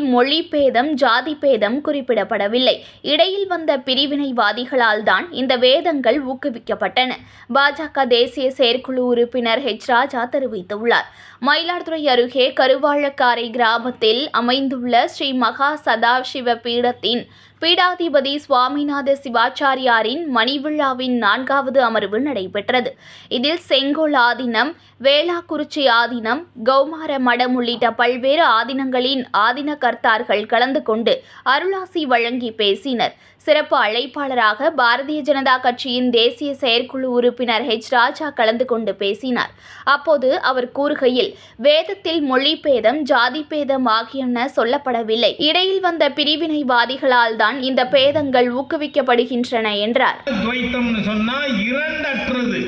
மொழி பேதம் ஜாதி பேதம் குறிப்பிடப்படவில்லை. இடையில் வந்த பிரிவினைவாதிகளால் தான் இந்த வேதங்கள் ஊக்குவிக்கப்பட்டன. பாஜக தேசிய செயற்குழு உறுப்பினர் ஹெச் ராஜா தெரிவித்துள்ளார். மயிலாடுதுறை அருகே கருவாழக்காரை கிராமத்தில் அமைந்துள்ள ஸ்ரீ மகா சதாசிவ பீடத்தின் பீடாதிபதி சுவாமிநாத சிவாச்சாரியாரின் மணிவிழாவின் நான்காவது அமர்வு நடைபெற்றது. இதில் செங்கோல் ஆதீனம் வேளாக்குறிச்சி ஆதீனம் கௌமார மடம் உள்ளிட்ட பல்வேறு ஆதீனங்களின் ஆதின கர்த்தார்கள் கலந்து கொண்டு அருளாசி வழங்கி பேசினர். சிறப்பு அழைப்பாளராக பாரதிய ஜனதா கட்சியின் தேசிய செயற்குழு உறுப்பினர் ஹெச் ராஜா கலந்து கொண்டு பேசினார். அப்போது அவர் கூறுகையில் வேதத்தில் மொழி பேதம் ஜாதி பேதம் ஆகியன சொல்லப்படவில்லை. இடையில் வந்த பிரிவினைவாதிகளால் தான் இந்த பேதங்கள் ஊக்குவிக்கப்படுகின்றன என்றார். துவைத்தம்னு சொன்னா இரண்டற்றது.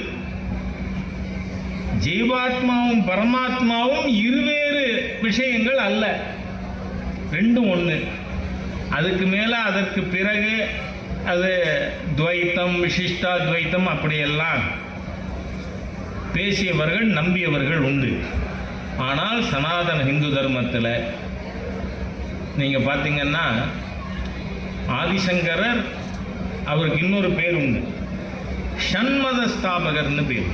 ஜீவாத்மாவும் பரமாத்மாவும் இருவேறு விஷயங்கள் அல்ல. ரெண்டும் ஒன்று அதுக்கு மேலே அதற்கு பிறகு அது துவைத்தம் விசிஷ்டா துவைத்தம் அப்படியெல்லாம் பேசியவர்கள் நம்பியவர்கள் உண்டு. ஆனால் சனாதன ஹிந்து தர்மத்தில் நீங்கள் பார்த்தீங்கன்னா ஆதிசங்கரர் அவருக்கு இன்னொரு பேர் உண்டு. ஷண்மத ஸ்தாபகர்னு பேர்